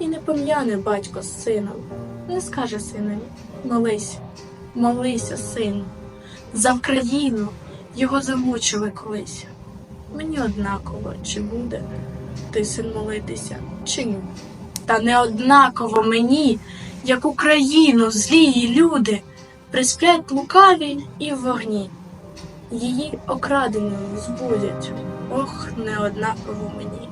І не пом'яне батько з сином, не скаже синові, молись, молися, сину, за Вкраїну його замучили колись. Мені однаково, чи буде ти син молитися, чи ні. Та не однаково мені, як Україну злії люди присплять лукаві і в вогні. Її окраденою збудять, ох, не однаково мені.